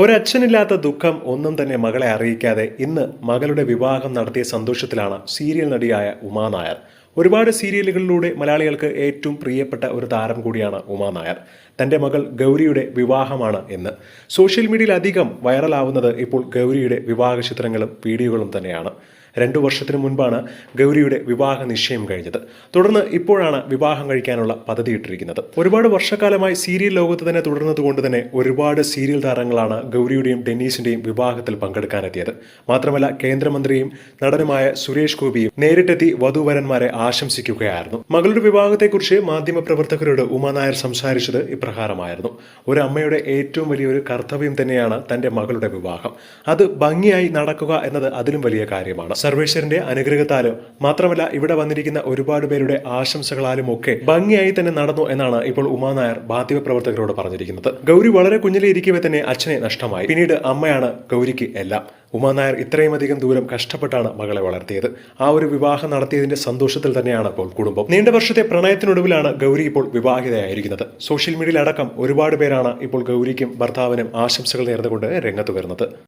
ഒരച്ഛനില്ലാത്ത ദുഃഖം ഒന്നും തന്നെ മകളെ അറിയിക്കാതെ ഇന്ന് മകളുടെ വിവാഹം നടത്തിയ സന്തോഷത്തിലാണ് സീരിയൽ നടിയായ ഉമാ നായർ. ഒരുപാട് സീരിയലുകളിലൂടെ മലയാളികൾക്ക് ഏറ്റവും പ്രിയപ്പെട്ട ഒരു താരം കൂടിയാണ് ഉമാ നായർ. തന്റെ മകൾ ഗൗരിയുടെ വിവാഹമാണ് എന്ന് സോഷ്യൽ മീഡിയയിൽ അധികം വൈറലാവുന്നത് ഇപ്പോൾ ഗൗരിയുടെ വിവാഹ ചിത്രങ്ങളും വീഡിയോകളും തന്നെയാണ്. രണ്ടു വർഷത്തിനു മുൻപാണ് ഗൗരിയുടെ വിവാഹ നിശ്ചയം കഴിഞ്ഞത്. തുടർന്ന് ഇപ്പോഴാണ് വിവാഹം കഴിക്കാനുള്ള പദ്ധതിയിട്ടിരിക്കുന്നത് ഒരുപാട് വർഷക്കാലമായി സീരിയൽ ലോകത്ത് തന്നെ തുടർന്നതുകൊണ്ട് തന്നെ ഒരുപാട് സീരിയൽ താരങ്ങളാണ് ഗൗരിയുടെയും ഡെന്നീസിന്റെയും വിവാഹത്തിൽ പങ്കെടുക്കാനെത്തിയത്. മാത്രമല്ല കേന്ദ്രമന്ത്രിയും നടനുമായ സുരേഷ് ഗോപിയും നേരിട്ടെത്തി വധുവരന്മാരെ ആശംസിക്കുകയായിരുന്നു. മകളുടെ വിവാഹത്തെക്കുറിച്ച് മാധ്യമപ്രവർത്തകരോട് ഉമാനായർ സംസാരിച്ചത് ഇപ്രകാരമായിരുന്നു. ഒരു അമ്മയുടെ ഏറ്റവും വലിയൊരു കർത്തവ്യം തന്നെയാണ് തന്റെ മകളുടെ വിവാഹം. അത് ഭംഗിയായി നടക്കുക എന്നത് അതിലും വലിയ കാര്യമാണ്. സർവേശ്വരന്റെ അനുഗ്രഹത്താലും മാത്രമല്ല ഇവിടെ വന്നിരിക്കുന്ന ഒരുപാട് പേരുടെ ആശംസകളാലും ഒക്കെ ഭംഗിയായി തന്നെ നടന്നു എന്നാണ് ഇപ്പോൾ ഉമാ നായർ മാധ്യമപ്രവർത്തകരോട് പറഞ്ഞിരിക്കുന്നത്. ഗൗരി വളരെ കുഞ്ഞിലെ ഇരിക്കവേ തന്നെ അച്ഛനെ നഷ്ടമായി. പിന്നീട് അമ്മയാണ് ഗൗരിക്ക് എല്ലാം. ഉമാ നായർ ഇത്രയും അധികം ദൂരം കഷ്ടപ്പെട്ടാണ് മകളെ വളർത്തിയത്. ആ ഒരു വിവാഹം നടത്തിയതിന്റെ സന്തോഷത്തിൽ തന്നെയാണ് ഇപ്പോൾ കുടുംബം. നീണ്ട വർഷത്തെ പ്രണയത്തിനൊടുവിലാണ് ഗൗരി ഇപ്പോൾ വിവാഹിതയായിരിക്കുന്നത്. സോഷ്യൽ മീഡിയയിലടക്കം ഒരുപാട് പേരാണ് ഇപ്പോൾ ഗൗരിക്കും ഭർത്താവിനും ആശംസകൾ നേർന്നുകൊണ്ട് രംഗത്ത് വരുന്നത്.